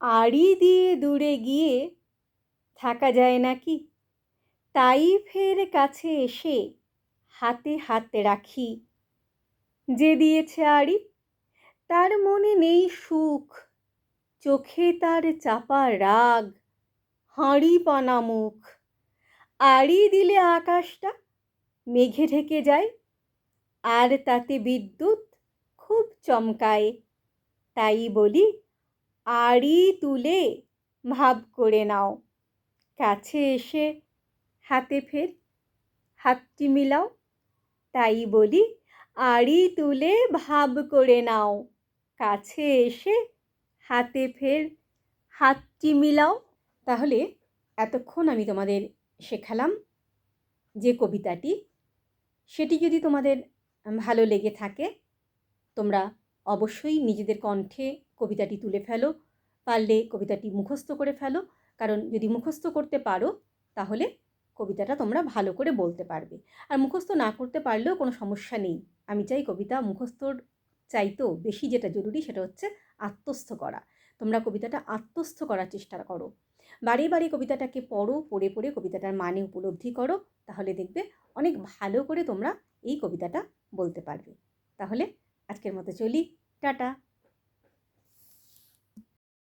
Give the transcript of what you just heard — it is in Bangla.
আড়ি দিয়ে দূরে গিয়ে থাকা যায় নাকি? তাই ফের কাছে এসে হাতে হাত রাখি। যে দিয়েছে আড়ি, তার মনে নেই সুখ। চোখে তার চাপা রাগ, হাঁড়ি পানা মুখ। আড়ি দিলে আকাশটা মেঘে ঢেকে যায়, আর তাতে বিদ্যুৎ খুব চমকায়। তাই বলি আড়ি তুলে ভাব করে নাও। কাছে এসে হাতে ফের হাতটি মিলাও। তাই বলি, আড়ি তুলে ভাব করে নাও। কাছে এসে হাতে ফের হাতটি মিলাও। তাহলে এতক্ষণ আমি তোমাদের শেখালাম যে কবিতাটি। সেটি যদি তোমাদের ভালো লেগে থাকে, তোমরা অবশ্যই নিজেদের কণ্ঠে কবিতাটি তুলে ফেলো, পারলে কবিতাটি মুখস্থ করে ফেলো। কারণ যদি মুখস্থ করতে পারো, তাহলে কবিতাটা তোমরা ভালো করে বলতে পারবে। আর মুখস্থ না করতে পারলেও কোনো সমস্যা নেই। আমি চাই কবিতা মুখস্থর চাইতেও বেশি যেটা জরুরি সেটা হচ্ছে আত্মস্থ করা। তোমরা কবিতাটা আত্মস্থ করার চেষ্টা করো। বারে বারে কবিতাটাকে পড়ো, পড়ে পড়ে কবিতাটার মানে উপলব্ধি করো, তাহলে দেখবে অনেক ভালো করে তোমরা এই কবিতাটা বলতে পারবে। তাহলে আজকের মতো চলি টাটা।